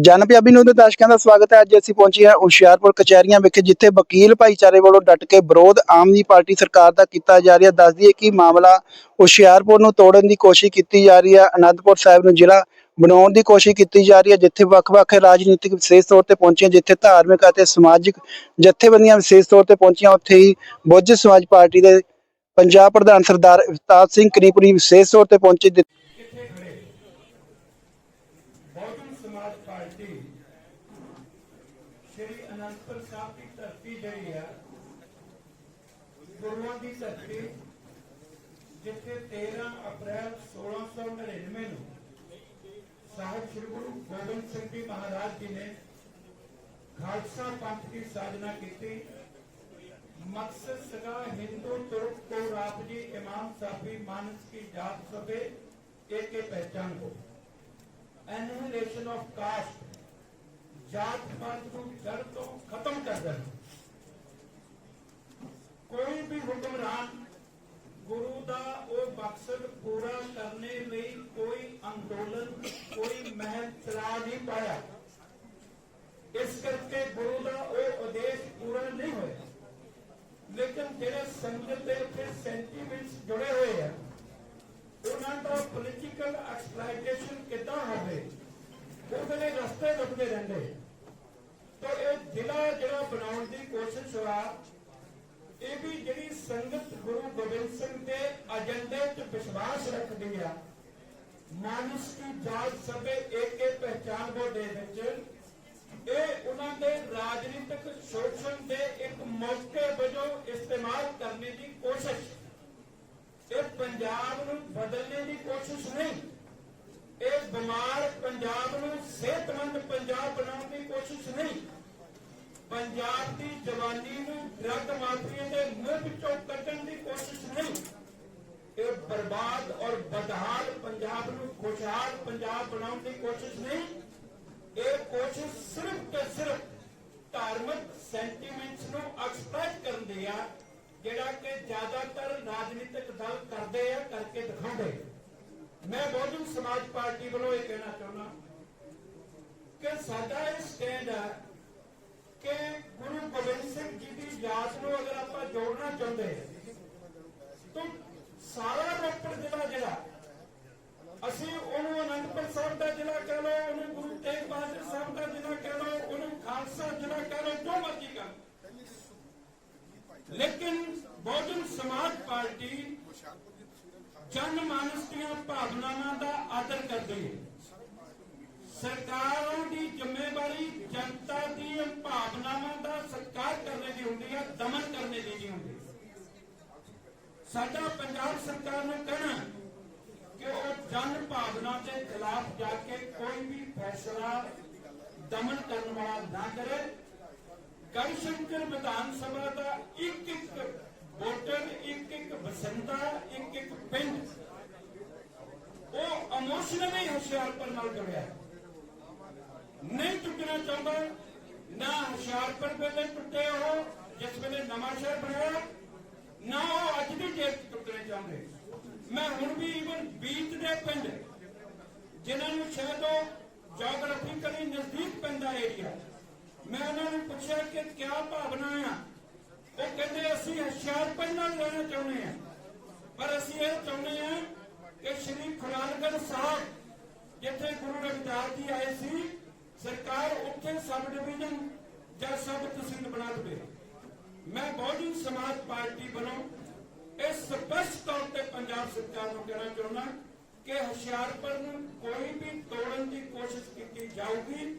ਜਨ ਪੰਜਾਬੀ ਨੂੰ ਦੇ ਦਰਸ਼ਕਾਂ ਦਾ ਸਵਾਗਤ ਹੈ। ਅੱਜ ਅਸੀਂ ਪਹੁੰਚੇ ਹਾਂ ਹੁਸ਼ਿਆਰਪੁਰ ਕਚਹਿਰੀਆਂ ਵਿਖੇ, ਜਿੱਥੇ ਵਕੀਲ ਭਾਈਚਾਰੇ ਵੱਲੋਂ ਡਟ ਕੇ ਵਿਰੋਧ ਆਮ ਆਦਮੀ ਪਾਰਟੀ ਸਰਕਾਰ ਦਾ ਕੀਤਾ ਜਾ ਰਿਹਾ। ਦੱਸ ਦਈਏ ਕਿ ਮਾਮਲਾ ਹੁਸ਼ਿਆਰਪੁਰ ਨੂੰ ਤੋੜਨ ਦੀ ਕੋਸ਼ਿਸ਼ ਕੀਤੀ ਜਾ ਰਹੀ ਹੈ। ਅਨੰਦਪੁਰ ਸਾਹਿਬ ਨੂੰ ਜ਼ਿਲ੍ਹਾ ਬਣਾਉਣ ਦੀ ਕੋਸ਼ਿਸ਼ ਕੀਤੀ ਜਾ ਰਹੀ ਹੈ, ਜਿੱਥੇ ਵੱਖ-ਵੱਖ ਰਾਜਨੀਤਿਕ ਵਿਸ਼ੇਸ਼ ਤੌਰ ਤੇ ਪਹੁੰਚੀਆਂ ਜਿੱਥੇ ਧਾਰਮਿਕ ਅਤੇ ਸਮਾਜਿਕ ਜਥੇਬੰਦੀਆਂ ਵਿਸ਼ੇਸ਼ ਤੌਰ ਤੇ ਪਹੁੰਚੀਆਂ। ਉੱਥੇ ਹੀ ਬੁੱਝ ਸਮਾਜ ਪਾਰਟੀ ਦੇ ਪੰਜਾਬ ਪ੍ਰਧਾਨ ਸਰਦਾਰ ਇਫਤਾਰ ਸਿੰਘ ਕਰੀਪੁਰੀ ਵਿਸ਼ੇਸ਼ ਤੌਰ ਤੇ ਪਹੁੰਚੇ ਜਿ- ਕਿੱਥੇ ਖੜੇ ਬਹੁਜਨ ਸਮਾਜ ਪਾਰਟੀ ਸ੍ਰੀ ਅਨੰਦਪੁਰ ਸਾਹਿਬ ਦੀ ਧਰਤੀ ਜਿਹੜੀ ਹੈ ਗੁਰੂਆਂ ਦੀ ਧਰਤੀ, ਜਿੱਥੇ 13 ਅਪ੍ਰੈਲ 1699 ਨੂੰ ਸਾਹਿਬ ਸ੍ਰੀ ਗੁਰੂ ਗੋਬਿੰਦ ਸਿੰਘ ਜੀ ਮਹਾਰਾਜ ਜੀ ਨੇ ਖਾਲਸਾ ਪੰਥ ਦੀ ਸਾਜਨਾ ਕੀਤੀ। ਮਕਸਦ ਸਗਾ ਹਿੰਦੂ, ਤੁਰਕ ਕੋ ਰਾਪ ਜੀ ਇਮਾਮ ਸਾਫੀ ਮਾਨਸ ਕੀ ਜਾਤ ਸਭੇ ਇੱਕ ਹੀ ਪਹਿਚਾਨ ਹੋ ਐਨਿਹਿਲੇਸ਼ਨ ਆਫ ਕਾਸਟ ਜਾਤ ਪਾਤ ਨੂੰ ਜੜ ਤੋਂ ਖਤਮ ਕਰ ਦੇਣਾ ਕੋਈ ਵੀ ਹੁਕਮਰਾਨ ਗੁਰੂ ਦਾ ਉਹ ਮਕਸਦ ਪੂਰਾ ਕਰਨੇ ਲਈ ਕੋਈ ਅੰਦੋਲਨ ਕੋਈ ਮਹਿਲ ਚਲਾ ਨਹੀਂ ਪਾਇਆ ਮਾਨਸ ਕੀ ਜਾਤ ਸਭੇ ਏਕੇ ਪਹਿਚਾਨ ਕੋ ਵਿੱਚ ਇਹ ਉਹਨਾਂ ਦੇ ਰਾਜਨੀਤਿਕ ਸ਼ੋਸ਼ਣ ਦੇ ਇੱਕ ਮੌਕੇ ਵਜੋਂ ਇਸਤੇਮਾਲ ਕਰਨ ਦੀ ਕੋਸ਼ਿਸ਼। ਇਹ ਪੰਜਾਬ ਨੂੰ ਬਦਲਣੇ ਦੀ ਕੋਸ਼ਿਸ਼ ਨਹੀਂ, ਇਹ ਬਿਮਾਰ ਪੰਜਾਬ ਨੂੰ ਸਿਹਤਮੰਦ ਪੰਜਾਬ ਬਣਾਉਣ ਦੀ ਕੋਸ਼ਿਸ਼ ਨਹੀਂ। ਪੰਜਾਬ ਦੀ ਜਵਾਨੀ ਨੂੰ ਡਰੱਗ ਮਾਫੀਆ ਦੇ ਮੂੰਹ ਵਿੱਚੋਂ ਕੱਢਣ ਦੀ ਕੋਸ਼ਿਸ਼ ਬਰਬਾਦ ਔਰ ਬਦਹਾਲ ਪੰਜਾਬ ਨੂੰ ਖੁਸ਼ਹਾਲ ਪੰਜਾਬ ਬਣਾਉਣ ਦੀ ਕੋਸ਼ਿਸ਼ ਨਹੀਂ। ਇਹ ਕੋਸ਼ਿਸ਼ ਸਿਰਫ ਤੇ ਸਿਰਫ ਧਾਰਮਿਕ ਸੈਂਟੀਮੈਂਟਸ ਨੂੰ ਐਕਸਪ੍ਰੈਸ ਕਰਨ ਦੀ ਆ, ਜਿਹੜਾ ਕਿ ਜ਼ਿਆਦਾਤਰ ਰਾਜਨੀਤਿਕ ਦਲ ਕਰਦੇ ਆ, ਕਰਕੇ ਦਿਖਾਉਂਦੇ। ਮੈਂ ਬਹੁਜਨ ਸਮਾਜ ਪਾਰਟੀ ਵੱਲੋਂ ਇਹ ਕਹਿਣਾ ਚਾਹੁੰਦਾ ਕਿ ਸਾਡਾ ਇਹ ਸਟੈਂਡ ਹੈ ਕਿ ਗੁਰੂ ਗੋਬਿੰਦ ਸਿੰਘ ਜੀ ਦੀ ਯਾਦ ਨੂੰ ਅਗਰ ਆਪਾਂ ਜੋੜਨਾ ਚਾਹੁੰਦੇ ਤਾਂ ਸਾਰਾ ਰੋਪੜ ਜ਼ਿਲ੍ਹਾ ਜਿਹੜਾ ਅਸੀਂ ਉਹਨੂੰ ਅਨੰਦਪੁਰ ਸਾਹਿਬ ਦਾ ਜ਼ਿਲ੍ਹਾ ਕਹਿ ਲਓ ਉਹਨੂੰ ਗੁਰੂ ਤੇਗ ਬਹਾਦਰ ਸਾਹਿਬ ਦਾ ਜ਼ਿਲ੍ਹਾ ਕਹਿ ਲਓ ਉਹਨੂੰ ਖਾਲਸਾ ਜ਼ਿਲ੍ਹਾ ਕਹਿ ਲਓ ਜੋ ਮਰਜ਼ੀ ਕਰ ਲੇਕਿਨ ਬਹੁਜਨ ਸਮਾਜ ਪਾਰਟੀ ਜਨ ਦੀਆਂ ਭਾਵਨਾਵਾਂ ਦਾ ਆਦਰ ਕਰਦੀ ਹੈ ਸਰਕਾਰਾਂ ਦੀ ਜ਼ਿੰਮੇਵਾਰੀ ਜਨਤਾ ਦੀਆਂ ਭਾਵਨਾਵਾਂ ਦਾ ਸਤਿਕਾਰ ਕਰਨੇ ਦੀ ਹੁੰਦੀ ਹੈ ਦਮਨ ਕਰਨੇ ਦੀ ਨਹੀਂ ਹੁੰਦੀ। ਸਾਡਾ ਪੰਜਾਬ ਸਰਕਾਰ ਨੂੰ ਕਹਿਣਾ ਕਿ ਉਹ ਜਨ ਭਾਵਨਾ ਦੇ ਖਿਲਾਫ ਜਾ ਕੇ ਕੋਈ ਵੀ ਫੈਸਲਾ ਦਮਨ ਕਰਨ ਵਾਲਾ ਨਾ ਕਰੇ। ਗੜਸ਼ੰਕਰ ਵਿਧਾਨ ਸਭਾ ਦਾ ਇੱਕ ਇੱਕ ਵੋਟਰ, ਇੱਕ ਇੱਕ ਵਸੰਤਾ ਇੱਕ ਇੱਕ ਪਿੰਡ। ਉਹ ਇਮੋਸ਼ਨਲੀ ਹੁਸ਼ਿਆਰਪੁਰ ਨਾਲ ਜੁੜਿਆ ਨਹੀਂ ਟੁੱਟਣਾ ਚਾਹੁੰਦਾ, ਨਾ ਹੁਸ਼ਿਆਰਪੁਰ ਵੇਲੇ ਟੁੱਟੇ ਹੋ ਜਿਸ ਵੇਲੇ ਨਵਾਂ ਸ਼ਹਿਰ ਬਣਿਆ, ਨਾ ਉਹ ਅੱਜ ਦੀ ਡੇਟ 'ਚ ਟੁੱਟਣੇ ਚਾਹੁੰਦੇ। ਮੈਂ ਹੁਣ ਵੀ ਇਵਨ ਬੀਤ ਦੇ ਪਿੰਡ, ਜਿਨ੍ਹਾਂ ਨੂੰ ਸ਼ਾਇਦ ਉਹ ਜੀਓਗ੍ਰਾਫੀਕਲੀ ਨਜ਼ਦੀਕ ਪੈਂਦਾ ਏਰੀਆ ਮੈਂ ਉਹਨਾਂ ਨੂੰ ਪੁੱਛਿਆ ਕਿ ਕੀ ਭਾਵਨਾ ਆ? ਉਹ ਕਹਿੰਦੇ, ਅਸੀਂ ਹੁਸ਼ਿਆਰਪੁਰ ਨਾਲ ਰਹਿਣਾ ਚਾਹੁੰਦੇ ਆ। ਪਰ ਅਸੀਂ ਇਹ ਚਾਹੁੰਦੇ ਆ ਕਿ ਸ਼੍ਰੀ ਖੁਰਾਲਗੜ੍ਹ ਸਾਹਿਬ, ਜਿੱਥੇ ਗੁਰੂ ਰਵਿਦਾਸ ਜੀ ਆਏ ਸੀ, ਸਰਕਾਰ ਉੱਥੇ ਸਬ ਡਿਵੀਜ਼ਨ ਜਾਂ ਸਬ ਤਹਿਸੀਲ ਬਣਾ ਦੇਵੇ। ਮੈਂ ਬਹੁਜਨ ਸਮਾਜ ਪਾਰਟੀ ਵੱਲੋਂ ਇਹ ਸਪਸ਼ਟ ਤੌਰ ਤੇ ਪੰਜਾਬ ਸਰਕਾਰ ਨੂੰ ਕਹਿਣਾ ਚਾਹੁੰਦਾ ਕਿ ਹੁਸ਼ਿਆਰਪੁਰ ਨੂੰ ਕੋਈ ਵੀ ਤੋੜਨ ਦੀ ਕੋਸ਼ਿਸ਼ ਕੀਤੀ ਜਾਊਗੀ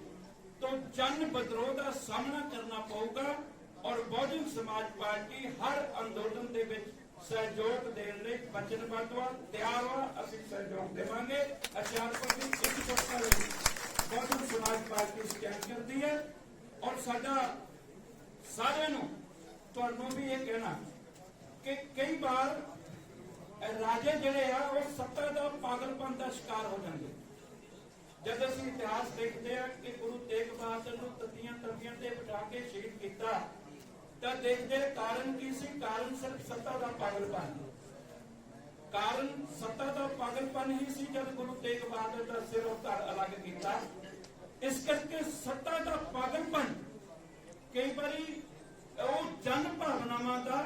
ਤਾਂ ਜਨ ਵਿਦਰੋਹ ਦਾ ਸਾਹਮਣਾ ਕਰਨਾ ਪਊਗਾ ਔਰ ਬਹੁਜਨ ਸਮਾਜ ਪਾਰਟੀ ਹਰ ਅੰਦੋਲਨ ਦੇ ਵਿੱਚ ਸਹਿਯੋਗ ਦੇਣ ਲਈ ਵਚਨਬੱਧ ਵਾ ਤਿਆਰ ਵਾ ਅਸੀਂ ਸਹਿਯੋਗ ਦੇਵਾਂਗੇ ਹੁਸ਼ਿਆਰਪੁਰ ਦੀ ਇੱਕ ਸੁਰੱਖਿਆ ਲਈ ਬਹੁਜਨ ਸਮਾਜ ਪਾਰਟੀ ਸਟੈਂਡ ਕਰਦੀ ਹੈ ਔਰ ਸਾਡਾ ਸਾਰਿਆਂ ਨੂੰ ਤੁਹਾਨੂੰ ਵੀ ਇਹ ਕਹਿਣਾ ਕਿ ਕਈ ਵਾਰ ਰਾਜੇ ਜਿਹੜੇ ਆ ਉਹ ਸੱਤਾ ਦਾ ਪਾਗਲਪਨ ਦਾ ਸ਼ਿਕਾਰ ਹੋ ਜਾਂਦੇ ਜਦ ਅਸੀਂ ਇਤਿਹਾਸ ਦੇਖਦੇ ਹਾਂ ਕਿ ਗੁਰੂ ਤੇਗ ਬਹਾਦਰ ਨੂੰ ਤੱਤੀਆਂ ਤਵੀਆਂ ਤੇ ਬਿਠਾ ਕੇ ਸ਼ਹੀਦ ਕੀਤਾ, ਤਾਂ ਦੇਖਦੇ ਕਾਰਨ ਕੀ ਸੀ? ਕਾਰਨ ਸਿਰਫ ਸੱਤਾ ਦਾ ਪਾਗਲਪਨ। ਕਾਰਨ ਸੱਤਾ ਦਾ ਪਾਗਲਪਨ ਹੀ ਸੀ ਜਦ ਗੁਰੂ ਤੇਗ ਬਹਾਦਰ ਦਾ ਸਿਰ ਉਹ ਅਲੱਗ ਕੀਤਾ। ਇਸ ਕਰਕੇ ਸੱਤਾ ਦਾ ਪਾਗਲਪਨ ਕਈ ਵਾਰੀ ਉਹ ਜਨ ਭਾਵਨਾਵਾਂ ਦਾ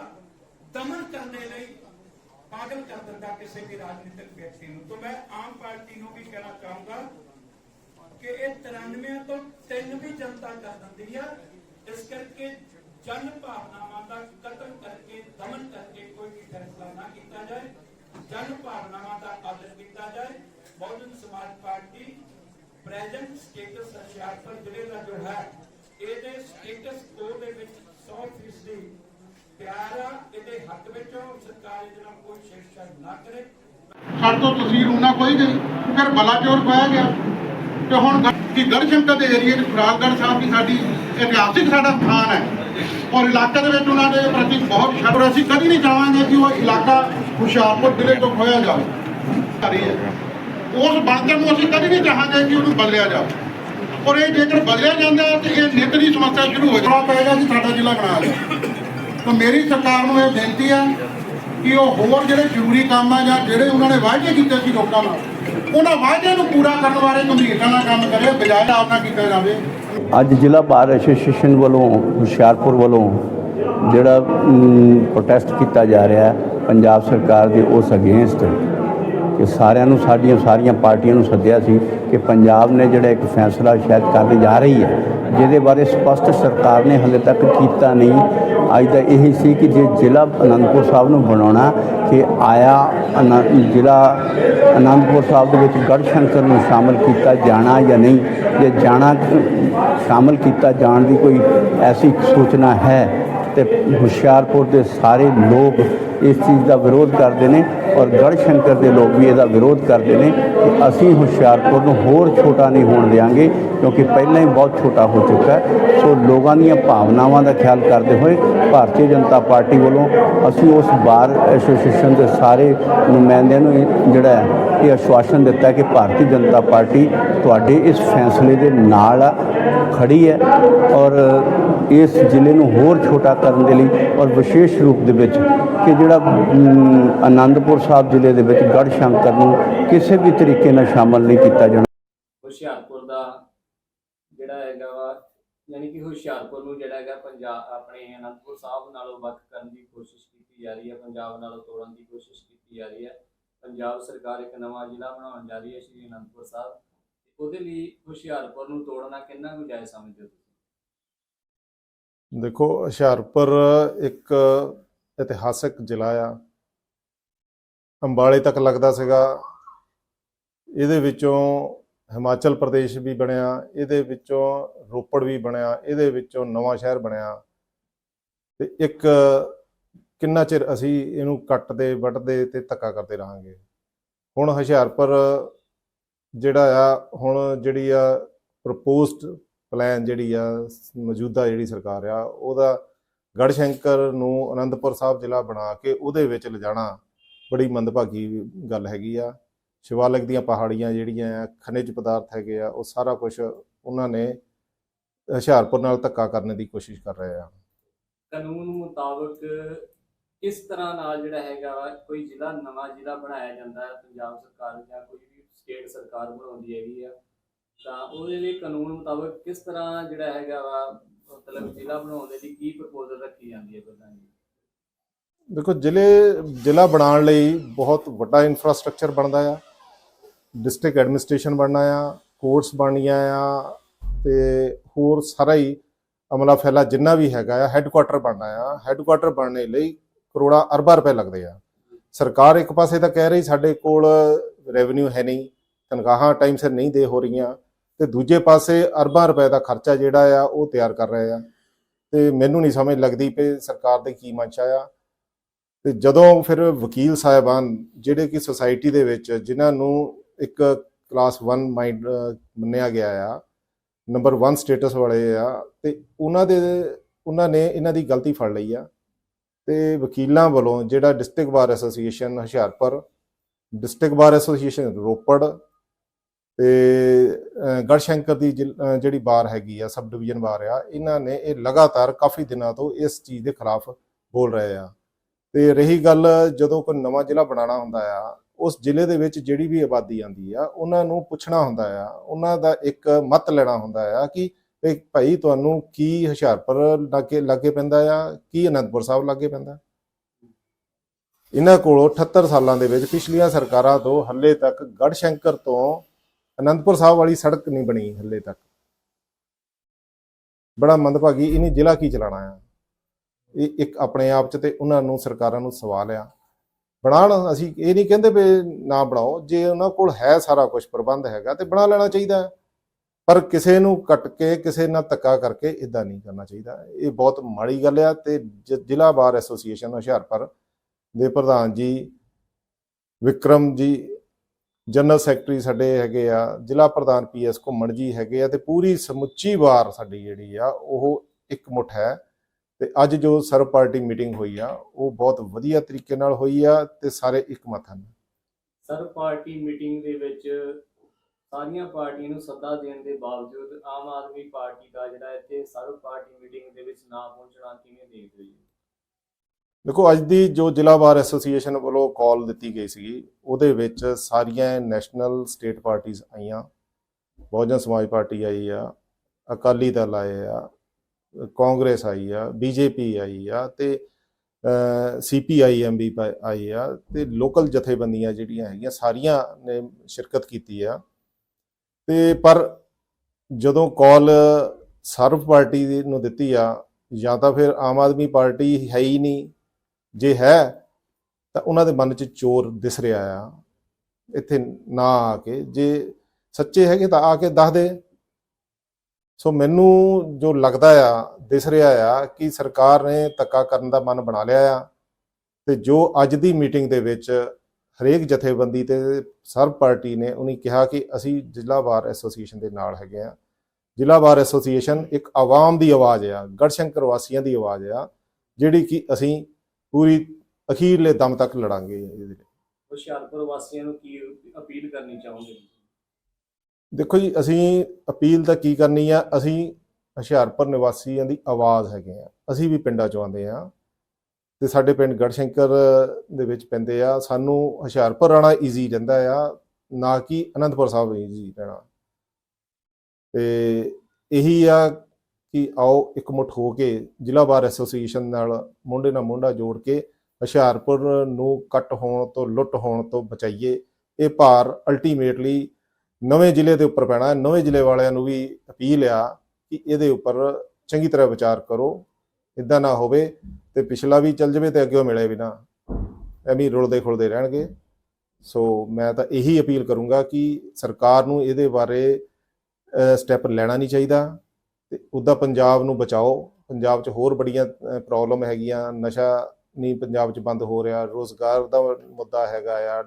ਦਮਨ ਕਰਨ ਲਈ ਪਾਗਲ ਕਰ ਦਿੰਦਾ ਕਿਸੇ ਵੀ ਰਾਜਨੀਤਿਕ ਵਿਅਕਤੀ ਨੂੰ। ਤਾਂ ਮੈਂ ਆਮ ਪਾਰਟੀ ਨੂੰ ਵੀ ਕਹਿਣਾ ਚਾਹੂੰਗਾ ਕਿ ਇਹ 93 ਤੋਂ ਤਿੰਨ ਵੀ ਜਨਤਾ ਕਰ ਦਿੰਦੀ ਆ। ਇਸ ਕਰਕੇ ਜਨ ਭਾਵਨਾਵਾਂ ਦਾ ਕਤਲ ਕਰਕੇ ਦਮਨ ਕਰਕੇ ਕੋਈ ਵੀ ਫੈਸਲਾ ਨਾ ਕੀਤਾ ਜਾਏ। ਜਨ ਭਾਵਨਾਵਾਂ ਦਾ ਆਦਰ ਕੀਤਾ ਜਾਏ। ਬਹੁਜਨ ਸਮਾਜ ਪਾਰਟੀ ਪ੍ਰੈਜ਼ੈਂਟ ਸਟੇਟਸ ਹੁਸ਼ਿਆਰਪੁਰ ਜ਼ਿਲ੍ਹੇ ਦਾ ਜੋ ਹੈ ਇਹਦੇ ਸਟੇਟਸ ਕੋ ਦੇ ਵਿੱਚ 100% ਪਿਆਰ ਆ। ਇਹਦੇ ਹੱਕ ਵਿੱਚ ਆ, ਸਰਕਾਰ ਇਹਦੇ ਨਾਲ ਕੋਈ ਛੇੜਛਾੜ ਨਾ ਕਰੇ। ਸਾਡੇ ਤੋਂ ਤਸਵੀਰ ਉਹਨਾਂ ਕੋਈ ਗਈ ਫਿਰ ਬਲਾਚੌਰ ਪਾਇਆ ਗਿਆ। ਤੇ ਹੁਣ ਗ- ਕਿ ਗੜਸ਼ੰਕਰ ਦੇ ਏਰੀਏ ਵਿੱਚ ਫਰਾਗਗੜ੍ਹ ਸਾਹਿਬ ਦੀ ਸਾਡੀ ਇਤਿਹਾਸਿਕ ਸਾਡਾ ਸਥਾਨ ਹੈ। ਔਰ ਇਲਾਕੇ ਦੇ ਵਿੱਚ ਉਹਨਾਂ ਦੇ ਪ੍ਰਤੀ ਬਹੁਤ ਸ਼ਰਮ ਅਸੀਂ ਕਦੀ ਨਹੀਂ ਚਾਹਾਂਗੇ ਕਿ ਉਹ ਇਲਾਕਾ ਹੁਸ਼ਿਆਰਪੁਰ ਜ਼ਿਲ੍ਹੇ ਤੋਂ ਖੋਇਆ ਜਾਵੇ। ਰਹੀ ਹੈ। ਉਸ ਬਣਤਰ ਨੂੰ ਅਸੀਂ ਕਦੀ ਨਹੀਂ ਚਾਹਾਂਗੇ ਕਿ ਉਹਨੂੰ ਬਦਲਿਆ ਜਾਵੇ। ਔਰ ਇਹ ਜੇਕਰ ਬਦਲਿਆ ਜਾਂਦਾ ਹੈ ਤੇ ਇਹ ਨਿੱਤ ਦੀ ਸਮੱਸਿਆ ਸ਼ੁਰੂ ਹੋ ਜਾਣਾ ਪਏਗਾ ਕਿ ਸਾਡਾ ਜ਼ਿਲ੍ਹਾ ਬਣਾ ਲਿਆ। ਤਾਂ ਮੇਰੀ ਸਰਕਾਰ ਨੂੰ ਇਹ ਬੇਨਤੀ ਹੈ ਕਿ ਉਹ ਹੋਰ ਜਿਹੜੇ ਜ਼ਰੂਰੀ ਕੰਮ ਆ ਜਾਂ ਜਿਹੜੇ ਉਹਨਾਂ ਨੇ ਵਾਅਦੇ ਕੀਤੇ ਸੀ ਲੋਕਾਂ ਨਾਲ ਉਹਨਾਂ ਵਾਅਦਿਆਂ ਨੂੰ ਪੂਰਾ ਕਰਨ ਬਾਰੇ ਗੰਭੀਰਤਾ ਨਾਲ ਕੰਮ ਕਰੇ, ਬਜਾਏ ਆਪ ਕੀਤਾ ਜਾਵੇ। ਅੱਜ ਜ਼ਿਲ੍ਹਾ ਬਾਰ ਐਸੋਸੀਏਸ਼ਨ ਵੱਲੋਂ, ਹੁਸ਼ਿਆਰਪੁਰ ਵੱਲੋਂ ਜਿਹੜਾ ਪ੍ਰੋਟੈਸਟ ਕੀਤਾ ਜਾ ਰਿਹਾ ਪੰਜਾਬ ਸਰਕਾਰ ਦੇ ਉਸ ਅਗੇਂਸਟ ਕਿ ਸਾਰਿਆਂ ਨੂੰ, ਸਾਡੀਆਂ ਸਾਰੀਆਂ ਪਾਰਟੀਆਂ ਨੂੰ ਸੱਦਿਆ ਸੀ ਕਿ ਪੰਜਾਬ ਨੇ ਜਿਹੜਾ ਇੱਕ ਫੈਸਲਾ ਸ਼ਾਇਦ ਕਰਨ ਜਾ ਰਹੀ ਹੈ, ਜਿਹਦੇ ਬਾਰੇ ਸਪਸ਼ਟ ਸਰਕਾਰ ਨੇ ਹਲੇ ਤੱਕ ਕੀਤਾ ਨਹੀਂ। ਅੱਜ ਦਾ ਇਹ ਸੀ ਕਿ ਜੇ ਜ਼ਿਲ੍ਹਾ ਅਨੰਦਪੁਰ ਸਾਹਿਬ ਨੂੰ ਬਣਾਉਣਾ ਕਿ ਆਇਆ ਅਨ- ਜ਼ਿਲ੍ਹਾ ਅਨੰਦਪੁਰ ਸਾਹਿਬ ਦੇ ਵਿੱਚ ਗੜਸ਼ੰਕਰ ਨੂੰ ਸ਼ਾਮਲ ਕੀਤਾ ਜਾਣਾ ਜਾਂ ਨਹੀਂ, ਜੇ ਜਾਣਾ ਸ਼ਾਮਲ ਕੀਤਾ ਜਾਣ ਦੀ ਕੋਈ ਐਸੀ ਸੂਚਨਾ ਹੈ ਤੇ ਹੁਸ਼ਿਆਰਪੁਰ ਦੇ ਸਾਰੇ ਲੋਕ ਇਸ ਚੀਜ਼ ਦਾ ਵਿਰੋਧ ਕਰਦੇ ਨੇ ਔਰ ਗੜਸ਼ੰਕਰ ਦੇ ਲੋਕ ਵੀ ਇਹਦਾ ਵਿਰੋਧ ਕਰਦੇ ਨੇ ਕਿ ਅਸੀਂ ਹੁਸ਼ਿਆਰਪੁਰ ਨੂੰ ਹੋਰ ਛੋਟਾ ਨਹੀਂ ਹੋਣ ਦੇਵਾਂਗੇ ਕਿਉਂਕਿ ਪਹਿਲਾਂ ਹੀ ਬਹੁਤ ਛੋਟਾ ਹੋ ਚੁੱਕਾ ਸੋ ਲੋਕਾਂ ਦੀਆਂ ਭਾਵਨਾਵਾਂ ਦਾ ਖਿਆਲ ਕਰਦੇ ਹੋਏ ਭਾਰਤੀ ਜਨਤਾ ਪਾਰਟੀ ਵੱਲੋਂ ਅਸੀਂ ਉਸ ਬਾਰ ਐਸੋਸੀਏਸ਼ਨ ਦੇ ਸਾਰੇ ਨੁਮਾਇੰਦਿਆਂ ਨੂੰ ਇਹ ਜਿਹੜਾ ਇਹ ਆਸ਼ਵਾਸਨ ਦਿੱਤਾ ਕਿ ਭਾਰਤੀ ਜਨਤਾ ਪਾਰਟੀ ਤੁਹਾਡੇ ਇਸ ਫੈਸਲੇ ਦੇ ਨਾਲ ਆ, ਖੜੀ ਹੈ ਔਰ ਇਸ ਜ਼ਿਲ੍ਹੇ ਨੂੰ ਹੋਰ ਛੋਟਾ ਕਰਨ ਦੇ ਲਈ ਔਰ ਵਿਸ਼ੇਸ਼ ਰੂਪ ਦੇ ਵਿੱਚ ਕਿ ਜਿਹੜਾ ਅਮ, ਆਨੰਦਪੁਰ ਸਾਹਿਬ ਜ਼ਿਲ੍ਹੇ ਦੇ ਵਿੱਚ ਗੜ੍ਹ ਸ਼ੰਕਰ ਨੂੰ ਕਿਸੇ ਵੀ ਤਰੀਕੇ ਨਾਲ ਸ਼ਾਮਲ ਨਹੀਂ ਕੀਤਾ ਜਾਣਾ। ਹੁਸ਼ਿਆਰਪੁਰ ਦਾ ਜਿਹੜਾ ਹੈਗਾ ਵਾ ਯਾਨੀ ਕਿ ਹੁਸ਼ਿਆਰਪੁਰ ਨੂੰ ਜਿਹੜਾ ਹੈਗਾ ਪੰਜਾਬ ਆਪਣੇ ਅਨੰਦਪੁਰ ਸਾਹਿਬ ਨਾਲੋਂ ਵੱਖ ਕਰਨ ਦੀ ਕੋਸ਼ਿਸ਼ ਕੀਤੀ ਜਾ ਰਹੀ ਹੈ ਪੰਜਾਬ ਨਾਲੋਂ ਤੋੜਨ ਦੀ ਕੋਸ਼ਿਸ਼ ਕੀਤੀ ਜਾ ਰਹੀ ਹੈ। ਪੰਜਾਬ ਸਰਕਾਰ ਇੱਕ ਨਵਾਂ ਜ਼ਿਲ੍ਹਾ ਬਣਾਉਣ ਜਾ ਰਹੀ ਹੈ ਸ਼੍ਰੀ ਅਨੰਦਪੁਰ ਸਾਹਿਬ। ਉਹਦੇ ਲਈ ਹੁਸ਼ਿਆਰਪੁਰ ਨੂੰ ਤੋੜਨਾ ਕਿੰਨਾ ਕੁ ਜਾਇਜ਼ ਸਮਝਦੇ ਹੋ ਤੁਸੀਂ? ਦੇਖੋ, ਹੁਸ਼ਿਆਰਪੁਰ ਇੱਕ ਇਤਿਹਾਸਕ ਜ਼ਿਲ੍ਹਾ ਆ। ਅੰਬਾਲੇ ਤੱਕ ਲੱਗਦਾ ਸੀਗਾ। ਇਹਦੇ ਵਿੱਚੋਂ ਹਿਮਾਚਲ ਪ੍ਰਦੇਸ਼ ਵੀ ਬਣਿਆ, ਇਹਦੇ ਵਿੱਚੋਂ ਰੋਪੜ ਵੀ ਬਣਿਆ, ਇਹਦੇ ਵਿੱਚੋਂ ਨਵਾਂ ਸ਼ਹਿਰ ਬਣਿਆ। ਤੇ ਇੱਕ ਕਿੰਨਾ ਚਿਰ ਅਸੀਂ ਇਹਨੂੰ ਕੱਟਦੇ ਵੱਢਦੇ ਤੇ ਧੱਕਾ ਕਰਦੇ ਰਹਾਂਗੇ। ਹੁਣ ਹੁਸ਼ਿਆਰਪੁਰ ਜਿਹੜਾ ਆ, ਹੁਣ ਜਿਹੜੀ ਆ ਪ੍ਰਪੋਜ਼ਡ ਪਲਾਨ ਜਿਹੜੀ ਆ, ਮੌਜੂਦਾ ਜਿਹੜੀ ਸਰਕਾਰ ਆ, ਉਹਦਾ ਗੜਸ਼ੰਕਰ ਨੂੰ ਅਨੰਦਪੁਰ ਸਾਹਿਬ ਜ਼ਿਲ੍ਹਾ ਬਣਾ ਕੇ ਉਹਦੇ ਵਿੱਚ ਲਿਜਾਣਾ ਬੜੀ ਮੰਦਭਾਗੀ ਗੱਲ ਹੈਗੀ ਆ। ਸ਼ਿਵਾਲਿਕ ਦੀਆਂ ਪਹਾੜੀਆਂ ਜਿਹੜੀਆਂ ਆ, ਖਣਿਜ ਪਦਾਰਥ ਹੈਗੇ ਆ, ਉਹ ਸਾਰਾ ਕੁਝ ਉਹਨਾਂ ਨੇ ਹੁਸ਼ਿਆਰਪੁਰ ਨਾਲ ਧੱਕਾ ਕਰਨ ਦੀ ਕੋਸ਼ਿਸ਼ ਕਰ ਰਹੇ ਆ। ਕਾਨੂੰਨ ਮੁਤਾਬਕ ਕਿਸ ਤਰ੍ਹਾਂ ਨਾਲ ਜਿਹੜਾ ਹੈਗਾ ਵਾ, ਕੋਈ ਜ਼ਿਲ੍ਹਾ ਨਵਾਂ ਜ਼ਿਲ੍ਹਾ ਬਣਾਇਆ ਜਾਂਦਾ ਹੈ, ਪੰਜਾਬ ਸਰਕਾਰ ਜਾਂ ਕੋਈ ਵੀ ਸਟੇਟ ਸਰਕਾਰ ਬਣਾਉਂਦੀ ਹੈਗੀ ਆ ਤਾਂ ਉਹਦੇ ਲਈ ਕਾਨੂੰਨ ਮੁਤਾਬਕ ਕਿਸ ਤਰ੍ਹਾਂ ਜਿਹੜਾ ਹੈਗਾ ਵਾ, ਮਤਲਬ ਜ਼ਿਲ੍ਹਾ ਬਣਾਉਣ ਦੇ ਲਈ ਕੀ ਪ੍ਰਪੋਜ਼ਲ ਰੱਖੀ ਜਾਂਦੀ ਹੈ ਪਹਿਲਾਂ ਜੀ? ਦੇਖੋ, ਜ਼ਿਲ੍ਹੇ, ਜ਼ਿਲ੍ਹਾ ਬਣਾਉਣ ਲਈ ਬਹੁਤ ਵੱਡਾ ਇਨਫਰਾਸਟ੍ਰਕਚਰ ਬਣਦਾ ਆ। ਡਿਸਟ੍ਰਿਕਟ ਐਡਮਿਨਿਸਟ੍ਰੇਸ਼ਨ ਬਣਨਾ ਆ ਕੋਰਟਸ ਬਣਨੀਆਂ ਆ, ਤੇ ਹੋਰ ਸਾਰਾ ਹੀ ਅਮਲਾ ਫੈਲਾ ਜਿੰਨਾ ਵੀ ਹੈਗਾ ਆ ਹੈੱਡਕੁਆਟਰ ਬਣਨਾ ਆ। ਹੈੱਡਕੁਆਟਰ ਬਣਨੇ ਲਈ ਕਰੋੜਾਂ, ਅਰਬਾਂ ਰੁਪਏ ਲੱਗਦੇ ਆ। ਸਰਕਾਰ ਇੱਕ ਪਾਸੇ ਤਾਂ ਕਹਿ ਰਹੀ ਸਾਡੇ ਕੋਲ ਰੈਵਨਿਊ ਹੈ ਨਹੀਂ, ਤਨਖਾਹਾਂ ਟਾਈਮ ਸਿਰ ਨਹੀਂ ਦੇ ਹੋ ਰਹੀਆਂ। ਤੇ ਦੂਜੇ ਪਾਸੇ ਅਰਬਾਂ ਰੁਪਏ ਦਾ ਖਰਚਾ ਜਿਹੜਾ ਆ, ਉਹ ਤਿਆਰ ਕਰ ਰਹੇ ਆ। ਤੇ ਮੈਨੂੰ ਨਹੀਂ ਸਮਝ ਲੱਗਦੀ ਕਿ ਸਰਕਾਰ ਦੇ ਕੀ ਮੰਸ਼ਾ ਆ ਤੇ ਜਦੋਂ ਫਿਰ ਵਕੀਲ ਸਾਹਿਬਾਨ, ਜਿਹੜੇ ਕਿ ਸੁਸਾਇਟੀ ਦੇ ਵਿੱਚ, ਜਿਨ੍ਹਾਂ ਨੂੰ ਇੱਕ ਕਲਾਸ 1 ਮਾਈਂਡ ਮੰਨਿਆ ਗਿਆ ਆ ਨੰਬਰ 1 ਸਟੇਟਸ ਵਾਲੇ ਆ, ਤੇ ਉਹਨਾਂ ਦੇ, ਉਹਨਾਂ ਨੇ ਇਹਨਾਂ ਦੀ ਗਲਤੀ ਫੜ ਲਈ ਆ। ਤੇ ਵਕੀਲਾਂ ਵੱਲੋਂ ਜਿਹੜਾ district bar association Hoshiarpur district bar association Ropar ਤੇ ਅਹ, ਗੜਸ਼ੰਕਰ ਦੀ ਜਿਹੜੀ ਬਾਰ ਹੈਗੀ ਆ ਸਬ ਡਿਵੀਜ਼ਨ ਬਾਰ ਆ ਇਹਨਾਂ ਨੇ ਇਹ ਲਗਾਤਾਰ ਕਾਫੀ ਦਿਨਾਂ ਤੋਂ ਇਸ ਚੀਜ਼ ਦੇ ਖਿਲਾਫ ਬੋਲ ਰਹੇ ਆ। ਤੇ ਰਹੀ ਗੱਲ ਜਦੋਂ ਕੋਈ ਨਵਾਂ ਜ਼ਿਲ੍ਹਾ ਬਣਾਉਣਾ ਹੁੰਦਾ ਆ ਉਸ ਜ਼ਿਲ੍ਹੇ ਦੇ ਵਿੱਚ ਜਿਹੜੀ ਵੀ ਆਬਾਦੀ ਆਂਦੀ ਆ ਉਹਨਾਂ ਨੂੰ ਪੁੱਛਣਾ ਹੁੰਦਾ ਆ ਉਹਨਾਂ ਦਾ ਇੱਕ ਮਤ ਲੈਣਾ ਹੁੰਦਾ ਆ ਕਿ ਭਾਈ ਤੁਹਾਨੂੰ ਕੀ ਹੁਸ਼ਿਆਰਪੁਰ ਲਾਗੇ ਲਾਗੇ ਪੈਂਦਾ ਆ ਕੀ ਅਨੰਦਪੁਰ ਸਾਹਿਬ ਲਾਗੇ ਪੈਂਦਾ? ਇਹਨਾਂ ਕੋਲੋਂ 78 ਸਾਲਾਂ ਦੇ ਵਿੱਚ ਪਿਛਲੀਆਂ ਸਰਕਾਰਾਂ ਤੋਂ ਹੱਲੇ ਤੱਕ ਗੜਸ਼ੰਕਰ ਤੋਂ ਅਨੰਦਪੁਰ ਸਾਹਿਬ ਵਾਲੀ ਸੜਕ ਨਹੀਂ ਬਣੀ ਹੱਲੇ ਤੱਕ। ਬੜਾ ਮੰਦਭਾਗੀ, ਇਹਨੇ ਜ਼ਿਲ੍ਹਾ ਕੀ ਚਲਾਣਾ ਆ? ਇਹ ਇੱਕ ਆਪਣੇ ਆਪ ਚ ਤੇ ਉਹਨਾਂ ਨੂੰ ਸਰਕਾਰਾਂ ਨੂੰ ਸਵਾਲ ਆ। ਬਣਾਉਣ ਅਸੀਂ ਇਹ ਨਹੀਂ ਕਹਿੰਦੇ ਵੀ ਨਾ ਬਣਾਓ, ਜੇ ਉਹਨਾਂ ਕੋਲ ਹੈ ਸਾਰਾ ਕੁਝ ਪ੍ਰਬੰਧ ਹੈਗਾ ਤੇ ਬਣਾ ਲੈਣਾ ਚਾਹੀਦਾ। ਹੈ। ਪਰ ਕਿਸੇ ਨੂੰ ਕੱਟ ਕੇ, ਕਿਸੇ ਨਾਲ ਧੱਕਾ ਕਰਕੇ ਇਦਾਂ ਨਹੀਂ ਕਰਨਾ ਚਾਹੀਦਾ। ਇਹ ਬਹੁਤ ਮਾੜੀ ਗੱਲ ਆ ਤੇ ਜ਼ਿਲ੍ਹਾ ਬਾਰ ਐਸੋਸੀਏਸ਼ਨ ਹੁਸ਼ਿਆਰਪੁਰ ਦੇ ਪ੍ਰਧਾਨ ਜੀ, ਵਿਕਰਮ ਜੀ ਜਨਰਲ ਸੈਕਟਰੀ ਸਾਡੇ ਹੈਗੇ ਆ, ਜ਼ਿਲ੍ਹਾ ਪ੍ਰਧਾਨ ਪੀਐਸ ਘੁੰਮਣ ਜੀ ਹੈਗੇ ਆ ਤੇ ਪੂਰੀ ਸਮੁੱਚੀ ਵਾਰ ਸਾਡੀ ਜਿਹੜੀ ਆ, ਉਹ ਇੱਕ ਮੁੱਠ ਹੈ ਤੇ ਅੱਜ ਜੋ ਸਰਵ ਪਾਰਟੀ ਮੀਟਿੰਗ ਹੋਈ ਆ, ਉਹ ਬਹੁਤ ਵਧੀਆ ਤਰੀਕੇ ਨਾਲ ਹੋਈ ਆ ਤੇ ਸਾਰੇ ਇੱਕ ਮਤ ਹਨ। ਸਰ ਪਾਰਟੀ ਮੀਟਿੰਗ ਦੇ ਵਿੱਚ ਸਾਰੀਆਂ ਪਾਰਟੀਆਂ ਨੂੰ ਸੱਦਾ ਦੇਣ ਦੇ ਬਾਵਜੂਦ ਆਮ ਆਦਮੀ ਪਾਰਟੀ ਦਾ ਜਿਹੜਾ ਇੱਥੇ ਸਰਵ ਪਾਰਟੀ ਮੀਟਿੰਗ ਦੇ ਵਿੱਚ ਨਾ ਪਹੁੰਚਣਾ ਕਿਵੇਂ ਦੇਖਦੇ ਹੋ ਦੇਖੋ, ਅੱਜ ਦੀ ਜੋ ਜ਼ਿਲ੍ਹਾ ਬਾਰ ਐਸੋਸੀਏਸ਼ਨ ਵੱਲੋਂ ਕਾਲ ਦਿੱਤੀ ਗਈ ਸੀਗੀ, ਉਹਦੇ ਵਿੱਚ ਸਾਰੀਆਂ ਨੈਸ਼ਨਲ ਸਟੇਟ ਪਾਰਟੀਆਂ ਆਈਆਂ। ਬਹੁਜਨ ਸਮਾਜ ਪਾਰਟੀ ਆਈ ਆ, ਅਕਾਲੀ ਦਲ ਆਏ ਆ, ਕਾਂਗਰਸ ਆਈ ਆ, ਬੀਜੇਪੀ ਆਈ ਆ ਤੇ ਸੀਪੀਆਈਐਮ ਵੀ ਪਾ- ਆਈ ਆ ਤੇ ਲੋਕਲ ਜਥੇਬੰਦੀਆਂ ਜਿਹੜੀਆਂ ਹੈਗੀਆਂ, ਸਾਰੀਆਂ ਨੇ ਸ਼ਿਰਕਤ ਕੀਤੀ ਆ। ਤੇ ਪਰ ਜਦੋਂ ਕਾਲ ਸਰਵ ਪਾਰਟੀ ਨੂੰ ਦਿੱਤੀ ਆ, ਜਾਂ ਤਾਂ ਫਿਰ ਆਮ ਆਦਮੀ ਪਾਰਟੀ ਹੈ ਹੀ ਨਹੀਂ ਜੇ ਹੈ, ਤਾਂ ਉਹਨਾਂ ਦੇ ਮਨ 'ਚ ਚੋਰ ਦਿਸ ਰਿਹਾ ਆ। ਇੱਥੇ ਨਾ ਆ ਕੇ, ਜੇ ਸੱਚੇ ਹੈਗੇ ਤਾਂ ਆ ਕੇ ਦੱਸ ਦੇ। ਸੋ ਮੈਨੂੰ ਜੋ ਲੱਗਦਾ ਆ, ਦਿਸ ਰਿਹਾ ਆ ਕਿ ਸਰਕਾਰ ਨੇ ਧੱਕਾ ਕਰਨ ਦਾ ਮਨ ਬਣਾ ਲਿਆ ਆ। ਤੇ ਜੋ ਅੱਜ ਦੀ ਮੀਟਿੰਗ ਦੇ ਵਿੱਚ ਹਰੇਕ ਜਥੇਬੰਦੀ ਤੇ ਸਰਬ ਪਾਰਟੀ ਨੇ ਉਹਨੇ ਕਿਹਾ ਕਿ ਅਸੀਂ ਜ਼ਿਲ੍ਹਾ ਬਾਰ ਐਸੋਸੀਏਸ਼ਨ ਦੇ ਨਾਲ ਹੈਗੇ ਆ। ਜ਼ਿਲ੍ਹਾ ਬਾਰ ਐਸੋਸੀਏਸ਼ਨ ਇੱਕ ਆਵਾਮ ਦੀ ਆਵਾਜ਼ ਆ, ਗੜਸ਼ੰਕਰ ਵਾਸੀਆਂ ਦੀ ਆਵਾਜ਼ ਆ, ਜਿਹੜੀ ਕਿ ਅਸੀਂ ਪੂਰੀ ਅਖੀਰਲੇ ਦਮ ਤੱਕ ਲੜਾਂਗੇ ਇਹਦੇ ਲਈ। ਹੁਸ਼ਿਆਰਪੁਰ ਵਾਸੀਆਂ ਨੂੰ ਕੀ ਅਪੀਲ ਕਰਨੀ ਚਾਹੋਗੇ? ਦੇਖੋ ਜੀ ਅਸੀਂ ਅਪੀਲ ਤਾਂ ਕੀ ਕਰਨੀ ਆ? ਅਸੀਂ ਹੁਸ਼ਿਆਰਪੁਰ ਨਿਵਾਸੀਆਂ ਦੀ ਆਵਾਜ਼ ਹੈਗੇ ਆ। ਅਸੀਂ ਵੀ ਪਿੰਡਾਂ ਚੋਂ ਆਉਂਦੇ ਆ ਤੇ ਸਾਡੇ ਪਿੰਡ ਗੜਸ਼ੰਕਰ ਦੇ ਵਿੱਚ ਪੈਂਦੇ ਆ। ਸਾਨੂੰ ਹੁਸ਼ਿਆਰਪੁਰ ਆਣਾ ਈਜ਼ੀ ਰਹਿੰਦਾ ਆ ਨਾ ਕਿ ਅਨੰਦਪੁਰ ਸਾਹਿਬ ਈਜ਼ੀ ਰਹਿਣਾ। ਤੇ ਇਹੀ ਆ ਕਿ ਆਓ ਇਕਮੁੱਠ ਹੋ ਕੇ ਜ਼ਿਲ੍ਹਾ ਬਾਰ ਐਸੋਸੀਏਸ਼ਨ ਨਾਲ ਮੋਢੇ ਨਾਲ ਮੋਢਾ ਜੋੜ ਕੇ ਹੁਸ਼ਿਆਰਪੁਰ ਨੂੰ ਕੱਟ ਹੋਣ ਤੋਂ, ਲੁੱਟ ਹੋਣ ਤੋਂ ਬਚਾਈਏ। ਇਹ ਭਾਰ ਅਲਟੀਮੇਟਲੀ ਨਵੇਂ ਜ਼ਿਲ੍ਹੇ ਦੇ ਉੱਪਰ ਪੈਣਾ। ਹੈ ਨਵੇਂ ਜ਼ਿਲ੍ਹੇ ਵਾਲਿਆਂ ਨੂੰ ਵੀ ਅਪੀਲ ਆ ਕਿ ਇਹਦੇ ਉੱਪਰ ਚੰਗੀ ਤਰ੍ਹਾਂ ਵਿਚਾਰ ਕਰੋ। ਇਦਾਂ ਨਾ ਹੋਵੇ ਤੇ ਪਿਛਲਾ ਵੀ ਚੱਲ ਜਾਵੇ ਤੇ ਅੱਗੇ ਮਿਲੇ ਵੀ ਨਾ। ਐਵੇਂ ਰੁਲਦੇ ਖੁਲਦੇ ਰਹਿਣਗੇ। ਸੋ ਮੈਂ ਤਾਂ ਇਹੀ ਅਪੀਲ ਕਰੂੰਗਾ ਕਿ ਸਰਕਾਰ ਨੂੰ ਇਹਦੇ ਬਾਰੇ ਸਟੈਪ ਲੈਣਾ ਨਹੀਂ ਚਾਹੀਦਾ। ਤੇ ਉਹਦਾ ਪੰਜਾਬ ਨੂੰ ਬਚਾਓ। ਪੰਜਾਬ 'ਚ ਹੋਰ ਬੜੀਆਂ ਪ੍ਰੋਬਲਮ ਹੈਗੀਆਂ। ਨਸ਼ਾ ਨਹੀਂ ਪੰਜਾਬ 'ਚ ਬੰਦ ਹੋ ਰਿਹਾ। ਰੋਜ਼ਗਾਰ ਦਾ ਮੁੱਦਾ ਹੈਗਾ ਆ।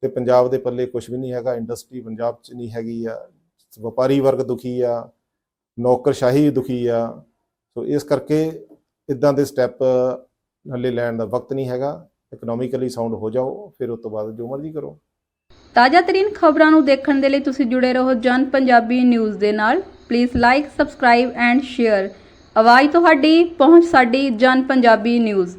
ਤੇ ਪੰਜਾਬ ਦੇ ਪੱਲੇ ਕੁਝ ਵੀ ਨਹੀਂ ਹੈਗਾ। ਇੰਡਸਟਰੀ ਪੰਜਾਬ 'ਚ ਨਹੀਂ ਹੈਗੀ ਆ। ਵਪਾਰੀ ਵਰਗ ਦੁਖੀ ਆ। ਨੌਕਰਸ਼ਾਹੀ ਦੁਖੀ ਆ। ਸੋ ਇਸ ਕਰਕੇ ਇਦਾਂ ਦੇ ਸਟੈਪ ਹੱਲੇ ਲੈਣ ਦਾ ਵਕਤ ਨਹੀਂ ਹੈਗਾ। ਇਕਨੋਮਿਕਲੀ ਸਾਊਂਡ ਹੋ ਜਾਓ। ਫਿਰ ਉਸ ਤੋਂ ਬਾਅਦ ਜੋ ਮਰਜ਼ੀ ਕਰੋ। ਤਾਜ਼ਾ ਤਰੀਨ ਖਬਰਾਂ ਨੂੰ ਦੇਖਣ ਦੇ ਲਈ ਤੁਸੀਂ ਜੁੜੇ ਰਹੋ ਜਨ ਪੰਜਾਬੀ ਨਿਊਜ਼ ਦੇ ਨਾਲ। Please like subscribe and share ਆਵਾਜ਼ ਤੁਹਾਡੀ ਪਹੁੰਚ ਸਾਡੀ ਜਨ ਪੰਜਾਬੀ ਨਿਊਜ਼